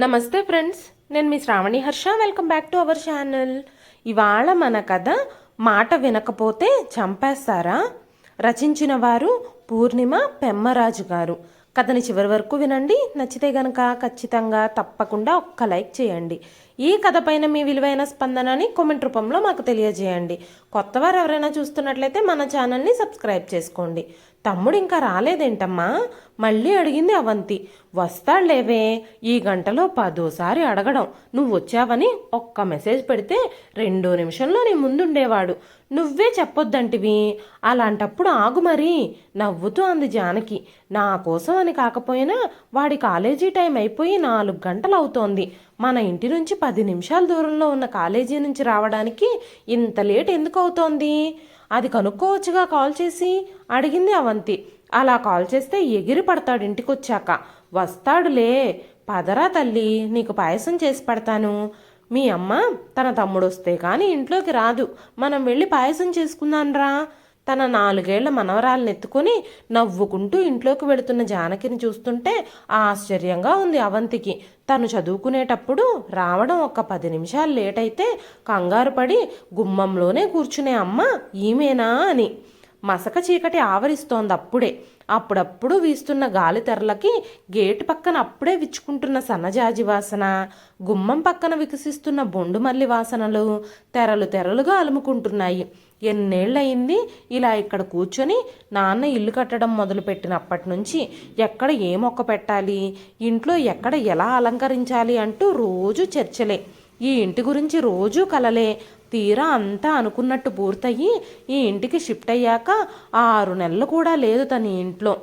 నమస్తే ఫ్రెండ్స్ నేను మీ Shravani Harsha. Welcome back to our channel ఇవాళ మన కథ మాట వినకపోతే చంపేస్తారా? రచించిన వారు పూర్ణిమ పెమ్మరాజు గారు. కథని చివరి వరకు వినండి. నచ్చితే గనక ఖచ్చితంగా తప్పకుండా ఒక్క లైక్ చేయండి. ఈ కథ పైన మీ విలువైన స్పందనని కామెంట్ రూపంలో మాకు తెలియజేయండి. కొత్తవారు ఎవరైనా చూస్తున్నట్లయితే మన ఛానల్ని సబ్స్క్రైబ్ చేసుకోండి. తమ్ముడు ఇంకా రాలేదేంటమ్మా? మళ్ళీ అడిగింది అవంతి. వస్తాడులేవే ఈ గంటలో పదోసారి అడగడం. నువ్వు వచ్చావని ఒక్క మెసేజ్ పెడితే రెండో నిమిషంలో నీ ముందుండేవాడు. నువ్వే చెప్పొద్దంటివి. అలాంటప్పుడు ఆగు మరి. నవ్వుతూ అంది జానకి. నా కోసం అని కాకపోయినా వాడి కాలేజీ టైం అయిపోయి నాలుగు గంటలు అవుతోంది. మన ఇంటి నుంచి పది నిమిషాల దూరంలో ఉన్న కాలేజీ నుంచి రావడానికి ఇంత లేట్ ఎందుకు అవుతోంది? అది కనుక్కోవచ్చుగా కాల్ చేసి? అడిగింది అవంతి. అలా కాల్ చేస్తే ఎగిరి పడతాడు ఇంటికొచ్చాక. వస్తాడులే. పదరా తల్లి నీకు పాయసం చేసి పెడతాను. మీ అమ్మ తన తమ్ముడు వస్తే కానీ ఇంట్లోకి రాదు. మనం వెళ్ళి పాయసం చేసుకుందాన్రా తన నాలుగేళ్ళ మనవరాలను ఎత్తుకొని నవ్వుకుంటూ ఇంట్లోకి వెళుతున్న జానకిని చూస్తుంటే ఆశ్చర్యంగా ఉంది అవంతికి. తను చదువుకునేటప్పుడు రావడం ఒక పది నిమిషాలు లేట్ అయితే కంగారు పడి గుమ్మంలోనే కూర్చునే అమ్మ ఈమెనా? అని. మసక చీకటి ఆవరిస్తోంది అప్పుడే. అప్పుడప్పుడు వీస్తున్న గాలి తెరలకి గేటు పక్కన అప్పుడే విచ్చుకుంటున్న సన్నజాజి వాసన గుమ్మం పక్కన వికసిస్తున్న బొండుమల్లి వాసనలు తెరలు తెరలుగా అలుముకుంటున్నాయి. ఎన్నేళ్ళయింది ఇలా ఇక్కడ కూర్చొని నాన్న ఇల్లు కట్టడం మొదలుపెట్టినప్పటి నుంచి ఎక్కడ ఏ మొక్క పెట్టాలి ఇంట్లో ఎక్కడ ఎలా అలంకరించాలి అంటూ రోజు చర్చలే. ఈ ఇంటి గురించి రోజూ కలలే. తీరా అంతా అనుకున్నట్టు పూర్తయి ఈ ఇంటికి షిఫ్ట్ అయ్యాక ఆరు నెలలు కూడా లేదు తన ఇంట్లో.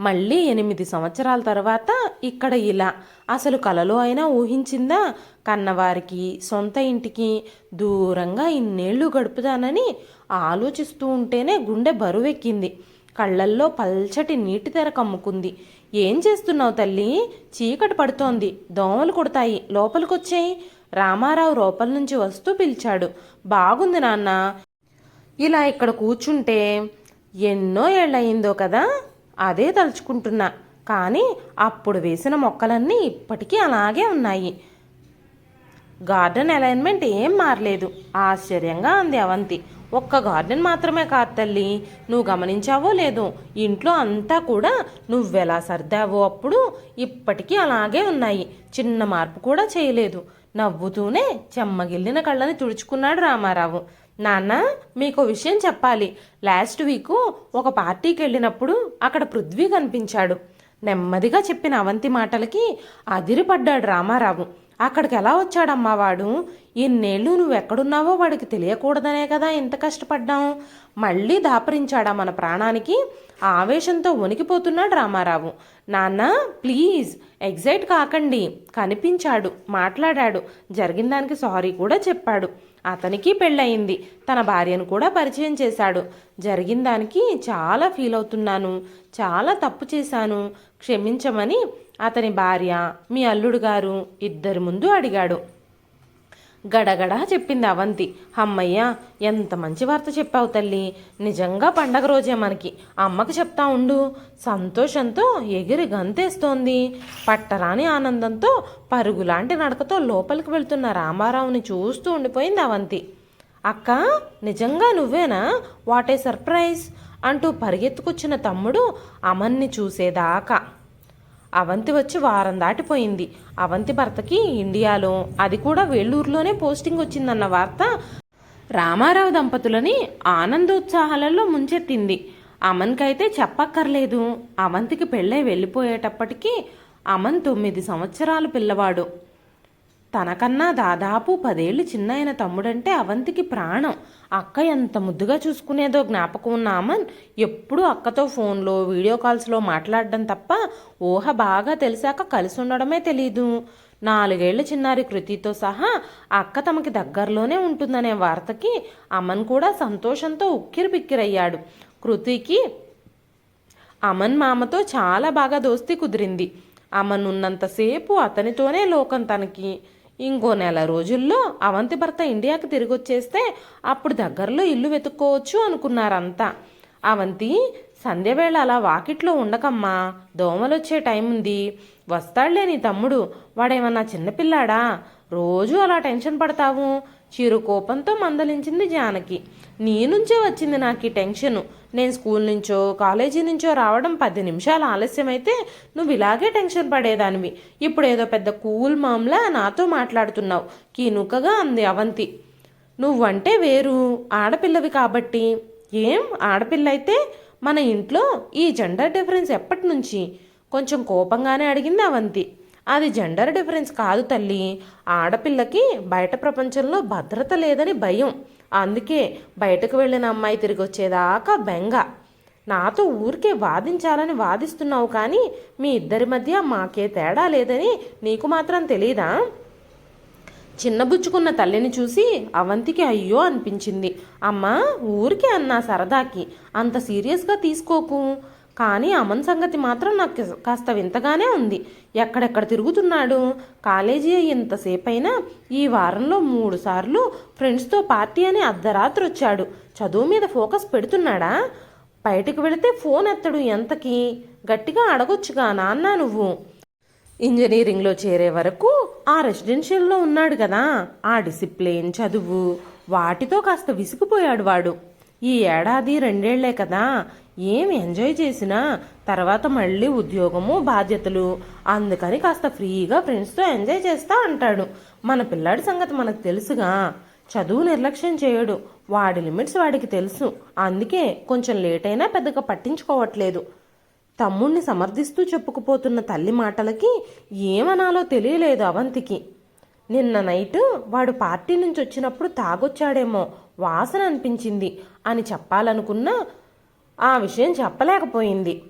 మళ్ళీ ఎనిమిది సంవత్సరాల తర్వాత ఇక్కడ ఇలా. అసలు కలలో అయినా ఊహించిందా? కన్నవారికి సొంత ఇంటికి దూరంగా ఇన్నేళ్ళు గడుపుతానని ఆలోచిస్తూ ఉంటేనే గుండె బరువెక్కింది. కళ్ళల్లో పల్చటి నీటి తెర కమ్ముకుంది. ఏం చేస్తున్నావు తల్లి? చీకటి పడుతోంది. దోమలు కొడతాయి. లోపలికొచ్చేయి. రామారావు రూపల నుంచి వస్తూ పిలిచాడు. బాగుంది నాన్న. ఇలా ఇక్కడ కూర్చుంటే ఎన్నో ఏళ్ళయిందో కదా? అదే తలుచుకుంటున్నా. కానీ అప్పుడు వేసిన మొక్కలన్నీ ఇప్పటికీ అలాగే ఉన్నాయి. గార్డెన్ అలైన్మెంట్ ఏం మారలేదు. ఆశ్చర్యంగా అంది అవంతి. ఒక్క గార్డెన్ మాత్రమే కాదు తల్లి. నువ్వు గమనించావో లేదో ఇంట్లో అంతా కూడా నువ్వెలా సర్దావో అప్పుడు ఇప్పటికీ అలాగే ఉన్నాయి. చిన్న మార్పు కూడా చేయలేదు. నవ్వుతూనే చెమ్మగిల్లిన కళ్ళని తుడుచుకున్నాడు రామారావు. నాన్న మీకు విషయం చెప్పాలి. లాస్ట్ వీకు ఒక పార్టీకి వెళ్ళినప్పుడు అక్కడ పృథ్వీ కనిపించాడు. నెమ్మదిగా చెప్పిన అవంతి మాటలకి అదిరిపడ్డాడు రామారావు. అక్కడికి ఎలా వచ్చాడమ్మా వాడు? ఇన్నేళ్ళు నువ్వు ఎక్కడున్నావో వాడికి తెలియకూడదనే కదా ఇంత కష్టపడ్డాం. మళ్ళీ దాపరించాడా మన ప్రాణానికి? ఆవేశంతో వణికిపోతున్నాడు రామారావు. నాన్న ప్లీజ్ ఎగ్జైట్ కాకండి. కనిపించాడు మాట్లాడాడు. జరిగిన దానికి సారీ కూడా చెప్పాడు. అతనికి పెళ్ళయింది. తన భార్యను కూడా పరిచయం చేశాడు. జరిగిన దానికి చాలా ఫీల్ అవుతున్నాను. చాలా తప్పు చేశాను. క్షమించమని అతని భార్య మీ అల్లుడు గారు ఇద్దరి ముందు అడిగాడు. గడగడ చెప్పింది అవంతి. అమ్మయ్య ఎంత మంచి వార్త చెప్పావు తల్లి. నిజంగా పండగ రోజే మనకి. అమ్మకి చెప్తా ఉండు. సంతోషంతో ఎగిరి గంతేస్తోంది. పట్టరాని ఆనందంతో పరుగులాంటి నడకతో లోపలికి వెళ్తున్న రామారావుని చూస్తూ ఉండిపోయింది అవంతి. అక్క నిజంగా నువ్వేనా? వాట్ ఏ సర్ప్రైజ్ అంటూ పరిగెత్తుకొచ్చిన తమ్ముడు అమన్ని చూసేదాకా. అవంతి వచ్చి వారం దాటిపోయింది. అవంతి భర్తకి ఇండియాలో అది కూడా వేలూరులోనే పోస్టింగ్ వచ్చిందన్న వార్త రామారావు దంపతులని ఆనందోత్సాహాలలో ముంచెత్తింది. అమన్కైతే చెప్పక్కర్లేదు. అవంతికి పెళ్ళై వెళ్ళిపోయేటప్పటికీ అమన్ తొమ్మిది సంవత్సరాలు పిల్లవాడు. తనకన్నా దాదాపు పదేళ్ళు చిన్నైన తమ్ముడంటే అవంతికి ప్రాణం. అక్క ఎంత ముద్దుగా చూసుకునేదో జ్ఞాపకం ఉన్న అమన్ ఎప్పుడూ అక్కతో ఫోన్లో వీడియో కాల్స్లో మాట్లాడడం తప్ప ఊహ బాగా తెలిసాక కలిసి ఉండడమే తెలీదు. నాలుగేళ్ళ చిన్నారి కృతితో సహా అక్క తమకి దగ్గరలోనే ఉంటుందనే వార్తకి అమన్ కూడా సంతోషంతో ఉక్కిరి బిక్కిరయ్యాడు కృతికి అమన్ మామతో చాలా బాగా దోస్తీ కుదిరింది. అమన్ ఉన్నంతసేపు అతనితోనే లోకం తనకి. ఇంకో నెల రోజుల్లో అవంతి భర్త ఇండియాకి తిరిగి వచ్చేస్తే అప్పుడు దగ్గరలో ఇల్లు వెతుక్కోవచ్చు అనుకున్నారంతా. అవంతి సంధ్యవేళ అలా వాకిట్లో ఉండకమ్మా దోమలొచ్చే టైం ఉంది వస్తాడులే నీ తమ్ముడు వాడేమన్నా చిన్నపిల్లాడా? రోజూ అలా టెన్షన్ పడతావు? చిరు కోపంతో మందలించింది జానకి. నీ నుంచే వచ్చింది నాకు ఈ టెన్షను. నేను స్కూల్ నుంచో కాలేజీ నుంచో రావడం పది నిమిషాలు ఆలస్యమైతే నువ్వు ఇలాగే టెన్షన్ పడేదానివి. ఇప్పుడు ఏదో పెద్ద కూల్ మామ్లా నాతో మాట్లాడుతున్నావు. కీనుకగా అంది అవంతి. నువ్వంటే వేరు. ఆడపిల్లవి కాబట్టి. ఏం? ఆడపిల్ల అయితే మన ఇంట్లో ఈ జెండర్ డిఫరెన్స్ ఎప్పటి నుంచి? కొంచెం కోపంగానే అడిగింది అవంతి. అది జెండర్ డిఫరెన్స్ కాదు తల్లి. ఆడపిల్లకి బయట ప్రపంచంలో భద్రత లేదని భయం. అందుకే బయటకు వెళ్ళిన అమ్మాయి తిరిగి వచ్చేదాకా బెంగ. నాతో ఊరికే వాదించాలని వాదిస్తున్నావు కానీ మీ ఇద్దరి మధ్య మాకే తేడా లేదని నీకు మాత్రం తెలీదా? చిన్నబుచ్చుకున్న తల్లిని చూసి అవంతికి అయ్యో అనిపించింది. అమ్మా ఊరికే అన్నా సరదాకి. అంత సీరియస్గా తీసుకోకు. కానీ అమన్ సంగతి మాత్రం నాకు కాస్త వింతగానే ఉంది. ఎక్కడెక్కడ తిరుగుతున్నాడు? కాలేజీ ఇంతసేపైనా ఈ వారంలో మూడు సార్లు ఫ్రెండ్స్తో పార్టీ అని అర్ధరాత్రి వచ్చాడు. చదువు మీద ఫోకస్ పెడుతున్నాడా? బయటకు వెళితే ఫోన్ ఎత్తడు ఎంతకి? గట్టిగా అడగొచ్చుగా నాన్న నువ్వు. ఇంజనీరింగ్లో చేరే వరకు ఆ రెసిడెన్షియల్లో ఉన్నాడు కదా? ఆ డిసిప్లిన్ చదువు వాటితో కాస్త విసిగిపోయాడు వాడు. ఈ ఏడాది రెండేళ్ళే కదా? ఏమి ఎంజాయ్ చేసినా తర్వాత మళ్ళీ ఉద్యోగము బాధ్యతలు. అందుకని కాస్త ఫ్రీగా ఫ్రెండ్స్తో ఎంజాయ్ చేస్తా అంటాడు. మన పిల్లాడి సంగతి మనకు తెలుసుగా. చదువు నిర్లక్ష్యం చేయడు. వాడి లిమిట్స్ వాడికి తెలుసు. అందుకే కొంచెం లేట్ అయినా పెద్దగా పట్టించుకోవట్లేదు. తమ్ముణ్ణి సమర్థిస్తూ చెప్పుకుపోతున్న తల్లి మాటలకి ఏమనాలో తెలియలేదు అవంతికి. నిన్న నైట్ వాడు పార్టీ నుంచి వచ్చినప్పుడు తాగొచ్చాడేమో వాసన అనిపించింది అని చెప్పాలనుకున్నా ఆ విషయం చెప్పలేకపోయింది.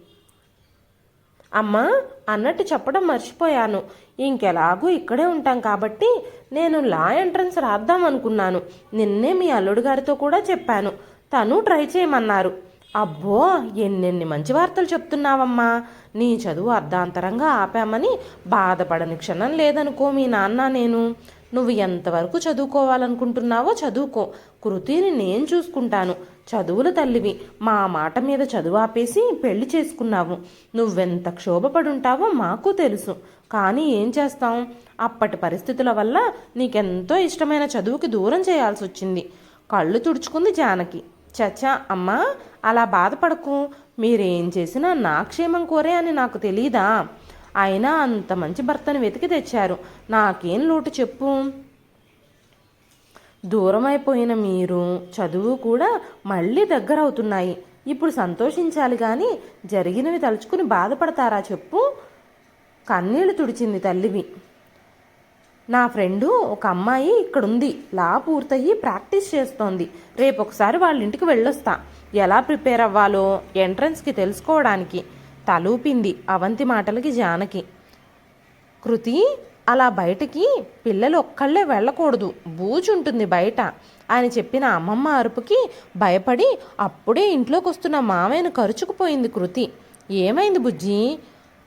అమ్మా అన్నట్టు చెప్పడం మర్చిపోయాను. ఇంకెలాగూ ఇక్కడే ఉంటాం కాబట్టి నేను లా ఎంట్రన్స్ రాద్దాం అనుకున్నాను. నిన్నే మీ అల్లుడు గారితో కూడా చెప్పాను. తను ట్రై చేయమన్నారు. అబ్బో ఎన్నెన్ని మంచి వార్తలు చెప్తున్నావమ్మా. నీ చదువు అర్ధాంతరంగా ఆపామని బాధపడని క్షణం లేదనుకో మీ నాన్న నేను. నువ్వు ఎంతవరకు చదువుకోవాలనుకుంటున్నావో చదువుకో. కృతిని నేను చూసుకుంటాను. చదువుల తల్లివి మా మాట మీద చదువు ఆపేసి పెళ్ళి చేసుకున్నావు. నువ్వెంత క్షోభపడుంటావో మాకు తెలుసు. కానీ ఏం చేస్తాం? అప్పటి పరిస్థితుల వల్ల నీకెంతో ఇష్టమైన చదువుకి దూరం చేయాల్సి వచ్చింది కళ్ళు తుడుచుకుంది జానకి. చచ్చా అమ్మా అలా బాధపడకు. మీరేం చేసినా నా క్షేమం కోరే అని నాకు తెలీదా? అయినా అంత మంచి భర్తను వెతికి తెచ్చారు. నాకేం లోటు చెప్పు? దూరమైపోయిన మీరు చదువు కూడా మళ్ళీ దగ్గర అవుతున్నాయి ఇప్పుడు సంతోషించాలి కానీ జరిగినవి తలుచుకుని బాధపడతారా చెప్పు? కన్నీళ్ళు తుడిచింది తల్లివి. నా ఫ్రెండు ఒక అమ్మాయి ఇక్కడుంది. లా పూర్తయి ప్రాక్టీస్ చేస్తోంది. రేపు ఒకసారి వాళ్ళ ఇంటికి వెళ్ళొస్తా. ఎలా ప్రిపేర్ అవ్వాలో ఎంట్రన్స్కి తెలుసుకోవడానికి. తలూపింది అవంతి మాటలకి జానకి. కృతి అలా బయటికి పిల్లలు ఒక్కళ్ళే వెళ్ళకూడదు. బూజుంటుంది బయట. అని చెప్పిన అమ్మమ్మ అరుపుకి భయపడి అప్పుడే ఇంట్లోకి వస్తున్న మామయ్యను కరుచుకుపోయింది కృతి. ఏమైంది బుజ్జి?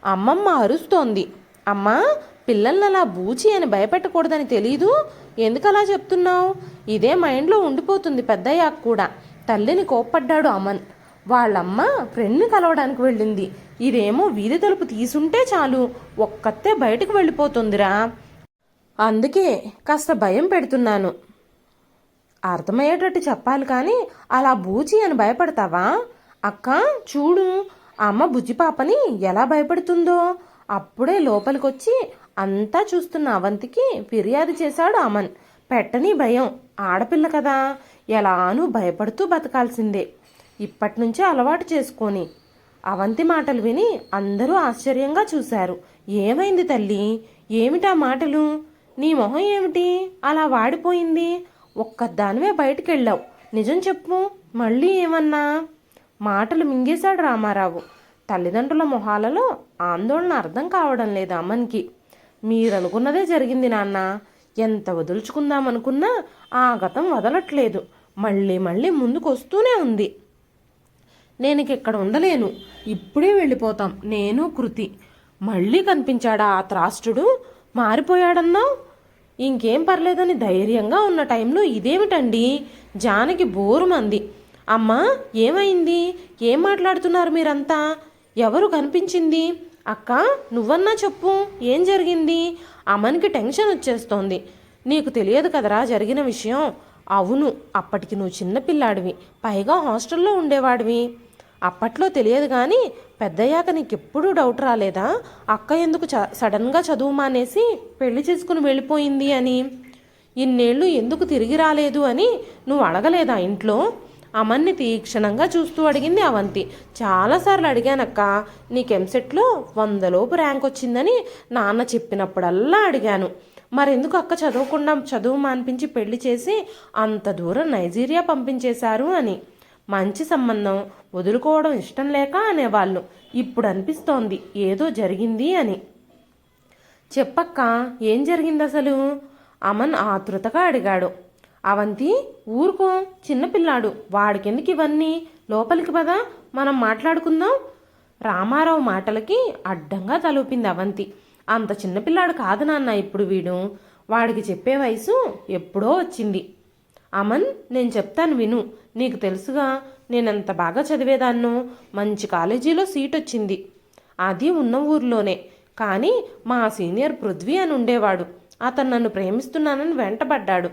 అమ్మమ్మ అరుస్తోంది. అమ్మా పిల్లల్ని అలా బూచి అని భయపెట్టకూడదని తెలీదు. ఎందుకు అలా చెప్తున్నావు? ఇదే మైండ్లో ఉండిపోతుంది పెద్దయ్యాక కూడా. తల్లిని కోప్పడ్డాడు అమన్. వాళ్ళమ్మ ఫ్రెండ్ని కలవడానికి వెళ్ళింది. ఇదేమో వీధి తలుపు తీసుంటే చాలు. ఒక్కతే బయటకు వెళ్ళిపోతుందిరా. అందుకే కాస్త భయం పెడుతున్నాను. అర్థమయ్యేటట్టు చెప్పాలి కానీ అలా బూచి అని భయపడతావా? అక్క చూడు అమ్మ బుజ్జి పాపని ఎలా భయపడుతుందో. అప్పుడే లోపలికొచ్చి అంతా చూస్తున్న అవంతికి ఫిర్యాదు చేశాడు అమన్. పెట్టని భయం ఆడపిల్ల కదా. ఎలానూ భయపడుతూ బతకాల్సిందే. ఇప్పటి నుంచే అలవాటు చేసుకొని. అవంతి మాటలు విని అందరూ ఆశ్చర్యంగా చూశారు. ఏమైంది తల్లి? ఏమిటా మాటలు? నీ మొహం ఏమిటి? అలా వాడిపోయింది. ఒక్కదానివే బయటికెళ్ళావు. నిజం చెప్పు మళ్ళీ ఏమన్నా? మాటలు మింగేశాడు రామారావు. తల్లిదండ్రుల మొహాలలో ఆందోళన అర్థం కావడం లేదు అమ్మనికి. మీరనుకున్నదే జరిగింది నాన్న. ఎంత వదులుచుకుందామనుకున్నా ఆ గతం వదలట్లేదు. మళ్ళీ మళ్ళీ ముందుకు వస్తూనే ఉంది. నేను ఇక్కడ ఉండలేను. ఇప్పుడే వెళ్ళిపోతాం. నేను కృతి. మళ్ళీ కనిపించాడా ఆ త్రాష్టుడు? మారిపోయాడన్నావు? ఇంకేం పర్లేదని ధైర్యంగా ఉన్న టైంలో ఇదేమిటండి? జానకి బోరుమంది. అమ్మా ఏమైంది? ఏం మాట్లాడుతున్నారు మీరంతా? ఎవరు కనిపించింది? అక్క నువ్వన్నా చెప్పు. ఏం జరిగింది? అమ్మనికి టెన్షన్ వచ్చేస్తోంది. నీకు తెలియదు కదరా జరిగిన విషయం? అవును అప్పటికి నువ్వు చిన్నపిల్లాడివి. పైగా హాస్టల్లో ఉండేవాడివి. అప్పట్లో తెలియదు కానీ పెద్దయ్యాక నీకెప్పుడూ డౌట్ రాలేదా? అక్క ఎందుకు చ సడన్గా చదువు మానేసి పెళ్ళి చేసుకుని వెళ్ళిపోయింది అని? ఇన్నేళ్ళు ఎందుకు తిరిగి రాలేదు అని నువ్వు అడగలేదా ఇంట్లో? అమన్ని తీక్షణంగా చూస్తూ అడిగింది అవంతి. చాలాసార్లు అడిగానక్క నీకు ఎంసెట్లో వందలోపు ర్యాంక్ వచ్చిందని నాన్న చెప్పినప్పుడల్లా అడిగాను. మరెందుకు అక్క చదవకుండా చదువు మానిపించి పెళ్ళి చేసి అంత దూరం నైజీరియా పంపించేశారు అని? మంచి సంబంధం వదులుకోవడం ఇష్టం లేక అనేవాళ్ళు. ఇప్పుడు అనిపిస్తోంది ఏదో జరిగింది అని. చెప్పక్క ఏం జరిగింది అసలు అమన్ ఆతృతగా అడిగాడు. అవంతి ఊరుకో చిన్నపిల్లాడు వాడికెందుకు ఇవన్నీ? లోపలికి పదా మనం మాట్లాడుకుందాం. రామారావు మాటలకి అడ్డంగా తలూపింది అవంతి. అంత చిన్నపిల్లాడు కాదు నాన్న ఇప్పుడు వీడు. వాడికి చెప్పే వయసు ఎప్పుడో వచ్చింది. అమన్ నేను చెప్తాను విను. నీకు తెలుసుగా నేనంత బాగా చదివేదాన్నో? మంచి కాలేజీలో సీట్ వచ్చింది అది ఉన్న ఊర్లోనే. కానీ మా సీనియర్ పృథ్వీ అని ఉండేవాడు. అతను నన్ను ప్రేమిస్తున్నానని వెంటబడ్డాడు.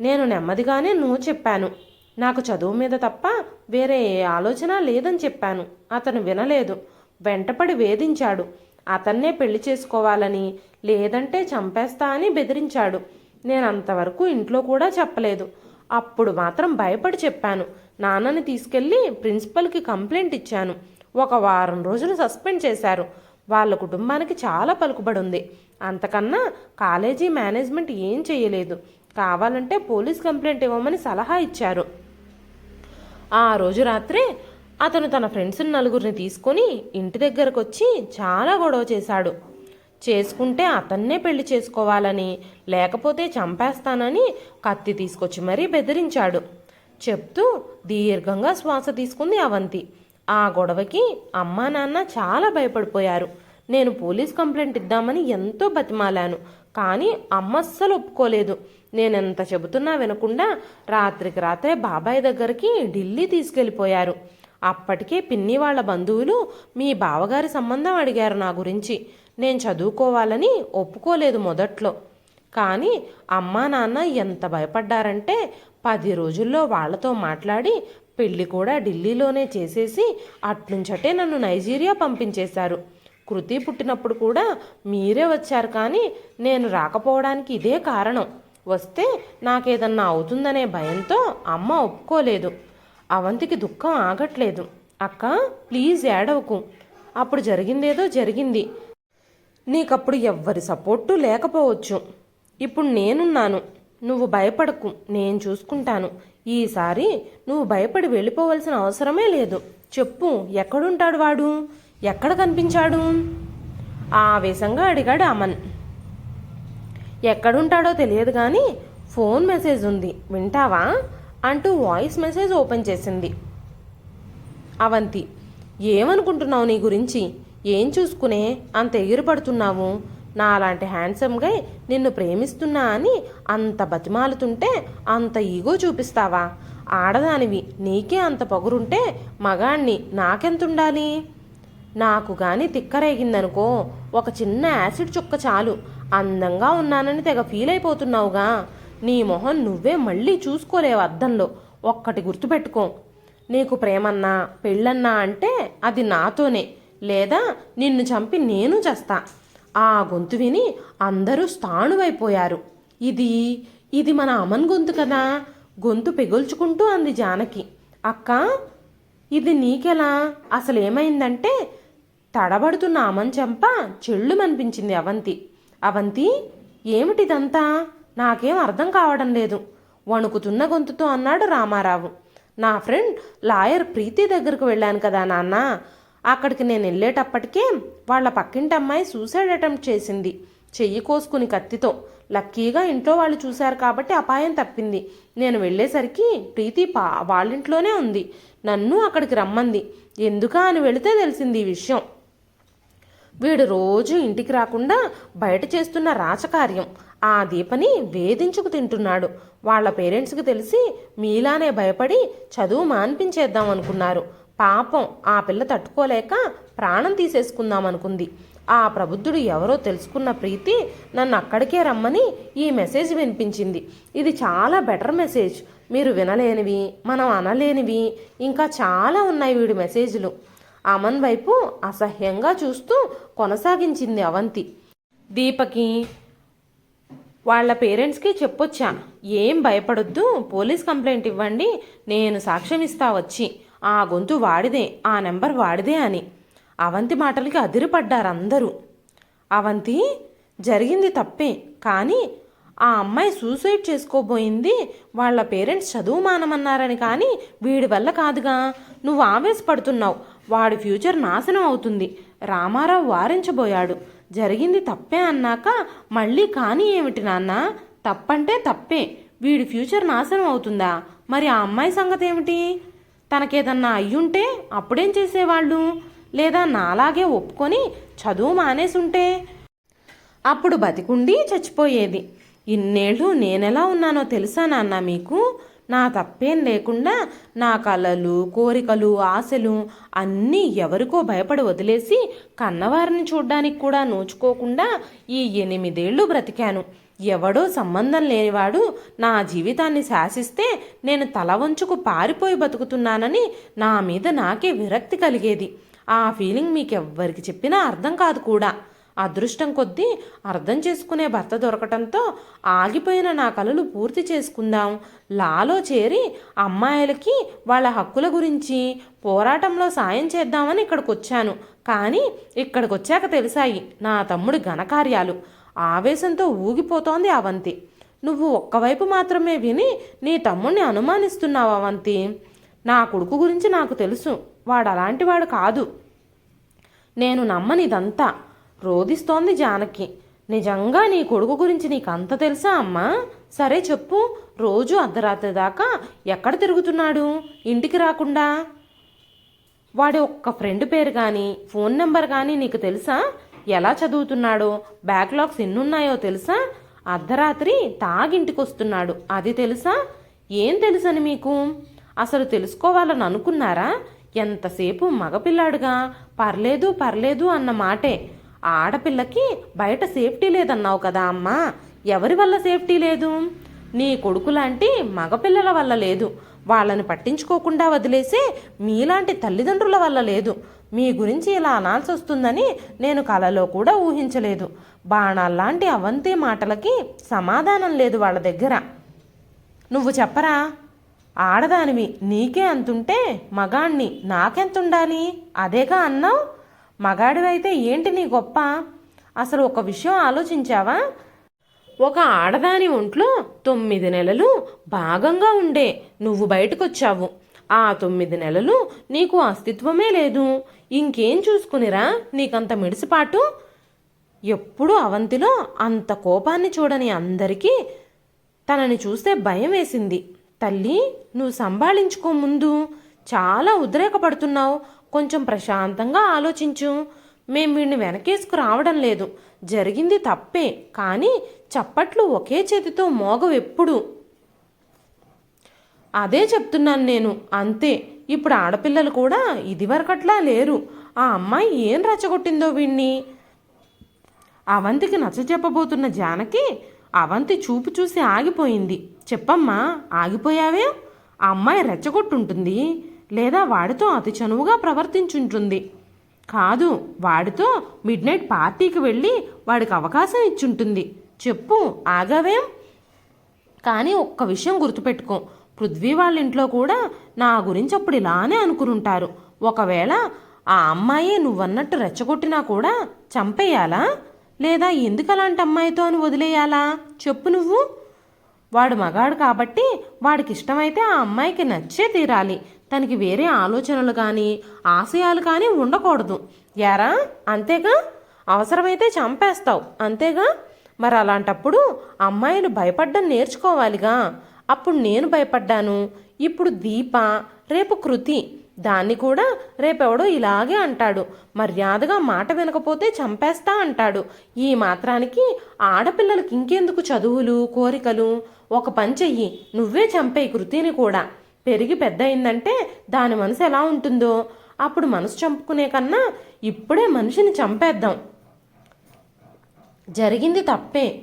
నేను నెమ్మదిగానే నువ్వు చెప్పాను. నాకు చదువు మీద తప్ప వేరే ఏ ఆలోచన లేదని చెప్పాను. అతను వినలేదు. వెంటపడి వేధించాడు. అతన్నే పెళ్ళి చేసుకోవాలని లేదంటే చంపేస్తా అని బెదిరించాడు. నేను అంతవరకు ఇంట్లో కూడా చెప్పలేదు. అప్పుడు మాత్రం భయపడి చెప్పాను. నాన్నని తీసుకెళ్ళి ప్రిన్సిపల్కి కంప్లైంట్ ఇచ్చాను. ఒక వారం రోజులు సస్పెండ్ చేశారు. వాళ్ళ కుటుంబానికి చాలా పలుకుబడి ఉంది అంతకన్నా కాలేజీ మేనేజ్మెంట్ ఏం చేయలేదు. కావాలంటే పోలీస్ కంప్లైంట్ ఇవ్వమని సలహా ఇచ్చారు. ఆ రోజు రాత్రే అతను తన ఫ్రెండ్స్ నలుగురిని తీసుకొని ఇంటి దగ్గరకు వచ్చి చాలా గొడవ చేశాడు. చేసుకుంటే అతన్నే పెళ్ళి చేసుకోవాలని లేకపోతే చంపేస్తానని కత్తి తీసుకొచ్చి మరీ బెదిరించాడు. చెప్తూ దీర్ఘంగా శ్వాస తీసుకుంది అవంతి. ఆ గొడవకి అమ్మా నాన్న చాలా భయపడిపోయారు. నేను పోలీస్ కంప్లైంట్ ఇద్దామని ఎంతో బతిమాలాను కానీ అమ్మ అస్సలు ఒప్పుకోలేదు. నేనెంత చెబుతున్నా వినకుండా రాత్రికి రాత్రే బాబాయ్ దగ్గరికి ఢిల్లీ తీసుకెళ్ళిపోయారు. అప్పటికే పిన్ని వాళ్ళ బంధువులు మీ బావగారి సంబంధం అడిగారు నా గురించి. నేను చదువుకోవాలని ఒప్పుకోలేదు మొదట్లో. కానీ అమ్మా నాన్న ఎంత భయపడ్డారంటే పది రోజుల్లో వాళ్ళతో మాట్లాడి పెళ్ళి కూడా ఢిల్లీలోనే చేసేసి అట్నుంచటే నన్ను నైజీరియా పంపించేశారు. కృతి పుట్టినప్పుడు కూడా మీరే వచ్చారు కానీ నేను రాకపోవడానికి ఇదే కారణం. వస్తే నాకేదన్నా అవుతుందనే భయంతో అమ్మ ఒప్పుకోలేదు. అవంతికి దుఃఖం ఆగట్లేదు. అక్క ప్లీజ్ ఏడవకు. అప్పుడు జరిగిందేదో జరిగింది. నీకప్పుడు ఎవ్వరి సపోర్టు లేకపోవచ్చు. ఇప్పుడు నేనున్నాను. నువ్వు భయపడకు. నేను చూసుకుంటాను. ఈసారి నువ్వు భయపడి వెళ్ళిపోవలసిన అవసరమే లేదు. చెప్పు ఎక్కడుంటాడు వాడు? ఎక్కడ కనిపించాడు? ఆవేశంగా అడిగాడు అమన్. ఎక్కడుంటాడో తెలియదు కానీ ఫోన్ మెసేజ్ ఉంది. వింటావా? అంటూ వాయిస్ మెసేజ్ ఓపెన్ చేసింది. అవంతి ఏమనుకుంటున్నావు నీ గురించి? ఏం చూసుకునే? అంత ఎగిరిపడుతున్నావు. నాలాంటి హ్యాండ్సమ్గా నిన్ను ప్రేమిస్తున్నా అని అంత బతిమాలుతుంటే అంత ఈగో చూపిస్తావా? ఆడదానివి నీకే అంత పొగరుంటే మగాణ్ణి నాకెంతుండాలి? నాకు కానీ తిక్కరేగిందనుకో ఒక చిన్న యాసిడ్ చుక్క చాలు. అందంగా ఉన్నానని తెగ ఫీల్ అయిపోతున్నావుగా. నీ మొహం నువ్వే మళ్ళీ చూసుకోలేవు అద్దంలో. ఒక్కటి గుర్తుపెట్టుకో. నీకు ప్రేమన్నా పెళ్ళన్నా అంటే అది నాతోనే. లేదా నిన్ను చంపి నేను చస్తా. ఆ గొంతు విని అందరూ స్థాణువైపోయారు. ఇది ఇది మన అమన్ గొంతు కదా. గొంతు పెగుల్చుకుంటూ అంది జానకి. అక్క ఇది నీకెలా? అసలు ఏమైందంటే తడబడుతున్న అమన్ చెంప చెళ్ళుమనిపించింది అవంతి. అవంతి ఏమిటిదంతా? నాకేం అర్థం కావడం లేదు. వణుకుతున్న గొంతుతో అన్నాడు రామారావు. నా ఫ్రెండ్ లాయర్ ప్రీతి దగ్గరకు వెళ్ళాను కదా నాన్న. అక్కడికి నేను వెళ్ళేటప్పటికే వాళ్ళ పక్కింటి అమ్మాయి సూసైడ్ అటెంప్ట్ చేసింది. చెయ్యి కోసుకుని కత్తితో. లక్కీగా ఇంట్లో వాళ్ళు చూశారు కాబట్టి అపాయం తప్పింది. నేను వెళ్ళేసరికి ప్రీతి పా వాళ్ళింట్లోనే ఉంది. నన్ను అక్కడికి రమ్మంది. ఎందుకా అని వెళితే తెలిసింది ఈ విషయం. వీడు రోజు ఇంటికి రాకుండా బయట చేస్తున్న రాచకార్యం. ఆ దీపని వేధించుకు తింటున్నాడు. వాళ్ళ పేరెంట్స్కి తెలిసి మీలానే భయపడి చదువు మాన్పించేద్దాం అనుకున్నారు. పాపం ఆ పిల్ల తట్టుకోలేక ప్రాణం తీసేసుకుందామనుకుంది ఆ ప్రబుద్ధుడు ఎవరో తెలుసుకున్న ప్రీతి నన్ను అక్కడికే రమ్మని ఈ మెసేజ్ వినిపించింది. ఇది చాలా బెటర్ మెసేజ్. మీరు వినలేనివి మనం అనలేనివి ఇంకా చాలా ఉన్నాయి వీడి మెసేజ్లు. అమన్ వైపు అసహ్యంగా చూస్తూ కొనసాగించింది అవంతి. దీపకి వాళ్ళ పేరెంట్స్కి చెప్పొచ్చా ఏం భయపడొద్దు పోలీస్ కంప్లైంట్ ఇవ్వండి నేను సాక్ష్యం ఇస్తా వచ్చి. ఆ గొంతు వాడిదే ఆ నెంబర్ వాడిదే అని. అవంతి మాటలకి అదిరిపడ్డారు అందరూ. అవంతి జరిగింది తప్పే కానీ ఆ అమ్మాయి సూసైడ్ చేసుకోబోయింది వాళ్ళ పేరెంట్స్ చదువు మానమన్నారని కానీ వీడి వల్ల కాదుగా. నువ్వు ఆవేశపడుతున్నావు వాడి ఫ్యూచర్ నాశనం అవుతుంది. రామారావు వారించబోయాడు. జరిగింది తప్పే అన్నాక మళ్ళీ కానీ ఏమిటి నాన్న? తప్పంటే తప్పే. వీడి ఫ్యూచర్ నాశనం అవుతుందా? మరి ఆ అమ్మాయి సంగతి ఏమిటి? తనకేదన్నా అయ్యుంటే అప్పుడేం చేసేవాళ్ళు? లేదా నాలాగే ఒప్పుకొని చదువు మానేసుంటే? అప్పుడు బతికుండి చచ్చిపోయేది. ఇన్నేళ్ళు నేనెలా ఉన్నానో తెలుసా నాన్న మీకు? నా తప్పేం లేకుండా నా కలలు కోరికలు ఆశలు అన్నీ ఎవరికో భయపడి వదిలేసి కన్నవారిని చూడ్డానికి కూడా నోచుకోకుండా ఈ ఎనిమిదేళ్ళు బ్రతికాను. ఎవడో సంబంధం లేనివాడు నా జీవితాన్ని శాసిస్తే నేను తల వంచుకు పారిపోయి బతుకుతున్నానని నా మీద నాకే విరక్తి కలిగేది. ఆ ఫీలింగ్ మీకెవ్వరికి చెప్పినా అర్థం కాదు కూడా. అదృష్టం కొద్దీ అర్థం చేసుకునే భర్త దొరకటంతో ఆగిపోయిన నా కలలు పూర్తి చేసుకుందాం. లాలో చేరి అమ్మాయిలకి వాళ్ళ హక్కుల గురించి పోరాటంలో సాయం చేద్దామని ఇక్కడికి వచ్చాను కానీ ఇక్కడికి వచ్చాక తెలిసాయి నా తమ్ముడి ఘనకార్యాలు. ఆవేశంతో ఊగిపోతోంది అవంతి. నువ్వు ఒక్కవైపు మాత్రమే విని నీ తమ్ముడిని అనుమానిస్తున్నావు అవంతి? నా కొడుకు గురించి నాకు తెలుసు. వాడు అలాంటివాడు కాదు. నేను నమ్మనిదంతా. రోదిస్తోంది జానకి. నిజంగా నీ కొడుకు గురించి నీకు అంత తెలుసా అమ్మా? సరే చెప్పు రోజు అర్ధరాత్రి దాకా ఎక్కడ తిరుగుతున్నాడు? ఇంటికి రాకుండా? వాడి ఒక్క ఫ్రెండ్ పేరు కానీ ఫోన్ నెంబర్ కానీ నీకు తెలుసా? ఎలా చదువుతున్నాడో? బ్యాక్లాగ్స్ ఎన్నున్నాయో తెలుసా? అర్ధరాత్రి తాగింటికి వస్తున్నాడు అది తెలుసా? ఏం తెలుసని మీకు? అసలు తెలుసుకోవాలని అనుకున్నారా? ఎంతసేపు మగపిల్లాడుగా? పర్లేదు పర్లేదు అన్న మాటే. ఆడపిల్లకి బయట సేఫ్టీ లేదన్నావు కదా అమ్మా. ఎవరి వల్ల సేఫ్టీ లేదు? నీ కొడుకు లాంటి మగపిల్లల వల్ల లేదు. వాళ్ళని పట్టించుకోకుండా వదిలేసే మీలాంటి తల్లిదండ్రుల వల్ల లేదు. మీ గురించి ఇలా అనాల్సి వస్తుందని నేను కలలో కూడా ఊహించలేదు. బాణాల్లాంటి అవంతి మాటలకి సమాధానం లేదు వాళ్ళ దగ్గర. నువ్వు చెప్పరా? ఆడదానివి నీకే అంతుంటే మగాణ్ణి నాకెంతుండాలి? అదేగా అన్నావు? మగాడివైతే ఏంటి నీ గొప్ప? అసలు ఒక విషయం ఆలోచించావా? ఒక ఆడదాని ఒంట్లో తొమ్మిది నెలలు భాగంగా ఉండే నువ్వు బయటకొచ్చావు. ఆ తొమ్మిది నెలలు నీకు అస్తిత్వమే లేదు. ఇంకేం చూసుకునిరా? నీకంత మిడిసిపాటు? ఎప్పుడు అవంతిలో అంత కోపాన్ని చూడని అందరికీ తనని చూస్తే భయం వేసింది. తల్లి నువ్వు సంభాళించుకో ముందు. చాలా ఉద్రేకపడుతున్నావు. కొంచెం ప్రశాంతంగా ఆలోచించు. మేం వీడిని వెనకేసుకు రావడం లేదు. జరిగింది తప్పే. కానీ చప్పట్లు ఒకే చేతితో మోగవెప్పుడు అదే చెప్తున్నాను నేను. అంతే. ఇప్పుడు ఆడపిల్లలు కూడా ఇదివరకట్లా లేరు. ఆ అమ్మాయి ఏం రచ్చగొట్టిందో వీణ్ణి? అవంతికి నచ్చ చెప్పబోతున్న జానకి అవంతి చూపు చూసి ఆగిపోయింది. చెప్పమ్మా ఆగిపోయావే? ఆ అమ్మాయి రెచ్చగొట్టుంటుంది. లేదా వాడితో అతి చనువుగా ప్రవర్తించుంటుంది. కాదు వాడితో మిడ్ నైట్ పార్టీకి వెళ్ళి వాడికి అవకాశం ఇచ్చుంటుంది. చెప్పు ఆగావేం? కానీ ఒక్క విషయం గుర్తుపెట్టుకో. పృథ్వీ వాళ్ళ ఇంట్లో కూడా నా గురించి అప్పుడు ఇలానే అనుకునుంటారు. ఒకవేళ ఆ అమ్మాయి నువ్వన్నట్టు రెచ్చగొట్టినా కూడా చంపేయాలా? లేదా ఎందుకు అలాంటి అమ్మాయితో అని వదిలేయాలా? చెప్పు నువ్వు. వాడు మగాడు కాబట్టి వాడికి ఇష్టమైతే ఆ అమ్మాయికి నచ్చే తీరాలి. తనకి వేరే ఆలోచనలు కానీ ఆశయాలు కానీ ఉండకూడదు. యారా? అంతేగా? అవసరమైతే చంపేస్తావు. అంతేగా? మరి అలాంటప్పుడు అమ్మాయిలు భయపడ్డం నేర్చుకోవాలిగా. అప్పుడు నేను భయపడ్డాను. ఇప్పుడు దీప రేపు కృతి. దాన్ని కూడా రేపెవడో ఇలాగే అంటాడు. మర్యాదగా మాట వినకపోతే చంపేస్తా అంటాడు. ఈ మాత్రానికి ఆడపిల్లలకి ఇంకెందుకు చదువులు కోరికలు? ఒక పని చెయ్యి. నువ్వే చంపేయి కృతిని కూడా. పెరిగి పెద్ద అయిందంటే దాని మనసు ఎలా ఉంటుందో? అప్పుడు మనసు చంపుకునే కన్నా ఇప్పుడే మనిషిని చంపేద్దాం. జరిగింది తప్పే.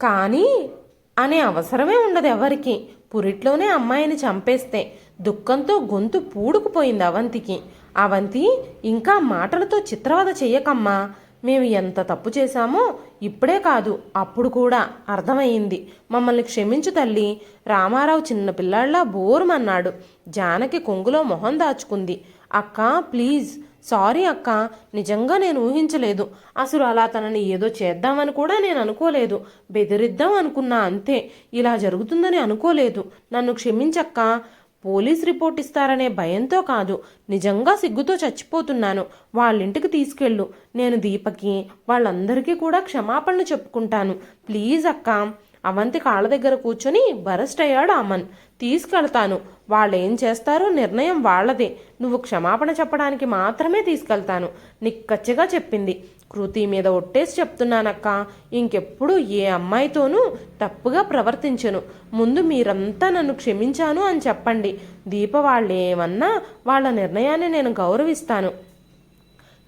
కానీ అనే అవసరమే ఉండదు ఎవరికి. పురిట్లోనే అమ్మాయిని చంపేస్తే దుఃఖంతో గొంతు పూడుకుపోయింది అవంతికి. అవంతి ఇంకా మాటలతో చిత్రవద చెయ్యకమ్మా. మేము ఎంత తప్పు చేశామో ఇప్పుడే కాదు అప్పుడు కూడా అర్థమయ్యింది మమ్మల్ని క్షమించు తల్లి. రామారావు చిన్న పిల్లాళ్ళ బోరుమన్నాడు. జానకి కొంగులో మొహం దాచుకుంది. అక్క ప్లీజ్. సారీ అక్క నిజంగా నేను ఊహించలేదు. అసలు అలా తనని ఏదో చేద్దామని కూడా నేను అనుకోలేదు. బెదిరిద్దాం అనుకున్నా అంతే. ఇలా జరుగుతుందని అనుకోలేదు. నన్ను క్షమించక్క. పోలీస్ రిపోర్ట్ ఇస్తారనే భయంతో కాదు. నిజంగా సిగ్గుతో చచ్చిపోతున్నాను. వాళ్ళింటికి తీసుకెళ్ళు. నేను దీపకి వాళ్ళందరికీ కూడా క్షమాపణలు చెప్పుకుంటాను. ప్లీజ్ అక్క. అవంతి కాళ్ళ దగ్గర కూర్చొని బరెస్ట్ అయ్యాడు అమన్. తీసుకెళ్తాను. వాళ్ళు ఏం చేస్తారో నిర్ణయం వాళ్ళదే. నువ్వు క్షమాపణ చెప్పడానికి మాత్రమే తీసుకెళ్తాను. నిక్కచ్చిగా చెప్పింది. కృతి మీద ఒట్టేసి చెప్తున్నానక్క ఇంకెప్పుడు ఏ అమ్మాయితోనూ తప్పుగా ప్రవర్తించను. ముందు మీరంతా నన్ను క్షమించాను అని చెప్పండి. దీప వాళ్ళు ఏమన్నా వాళ్ళ నిర్ణయాన్ని నేను గౌరవిస్తాను.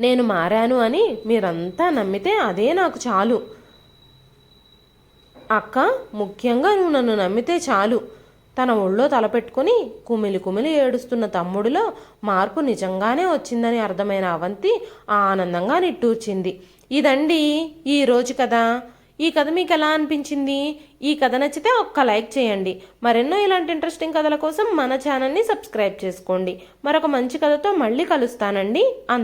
నేను మారాను అని మీరంతా నమ్మితే అదే నాకు చాలు. అక్క ముఖ్యంగా నువ్వు నన్ను నమ్మితే చాలు. తన ఒళ్ళో తలపెట్టుకుని కుమిలి కుమిలి ఏడుస్తున్న తమ్ముడిలో మార్పు నిజంగానే వచ్చిందని అర్థమైన అవంతి ఆనందంగా నిట్టూర్చింది. ఇదండి ఈ రోజు కథ. ఈ కథ మీకు ఎలా అనిపించింది? ఈ కథ నచ్చితే ఒక్క లైక్ చేయండి. మరెన్నో ఇలాంటి ఇంట్రెస్టింగ్ కథల కోసం మన ఛానల్ని సబ్స్క్రైబ్ చేసుకోండి. మరొక మంచి కథతో మళ్ళీ కలుస్తానండి. అంత